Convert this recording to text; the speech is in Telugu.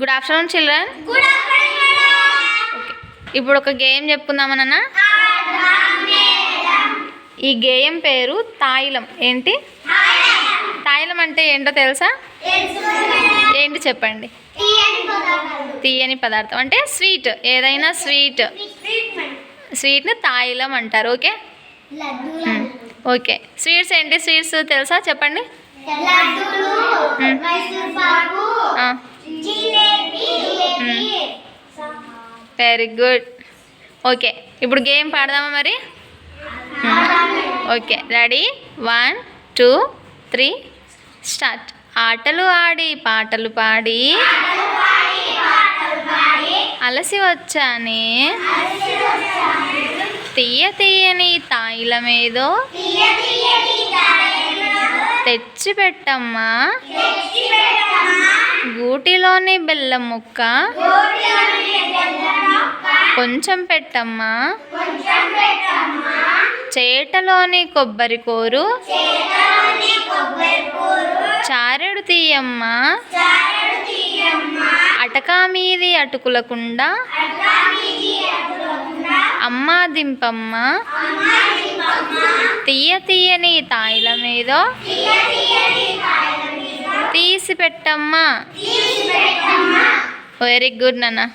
గుడ్ ఆఫ్టర్నూన్ చిల్డ్రన్ ఇప్పుడు ఒక గేమ్ చెప్పుకుందామన్నా ఈ గేయం పేరు తాయిలం. ఏంటి? తాయిలం. అంటే ఏంటో తెలుసా? ఏంటి చెప్పండి? తీయని పదార్థం. అంటే స్వీట్. ఏదైనా స్వీట్. స్వీట్ని తాయిలం అంటారు. ఓకే. ఓకే. స్వీట్స్ ఏంటి? స్వీట్స్ తెలుసా? చెప్పండి. వెరీ గుడ్ ఓకే ఇప్పుడు గేమ్ పాడదామా మరి? Okay ready one two three start ఆటలు ఆడి పాటలు పాడి. అలసి వచ్చానే. తీయ తీయని తాయిలమేదో తెచ్చి పెట్టమ్మా. గూటిలోని బెల్లం ముక్క. కొంచెం పెట్టమ్మా. చేటలోని కొబ్బరి కోరు. చారెడు తీయమ్మా. అటకా మీది అటుకులకుండా. అమ్మా దింపమ్మ. తీయ తీయని తాయిల మీద. తీసి పెట్టమ్మా. వెరీ గుడ్ నాన్న.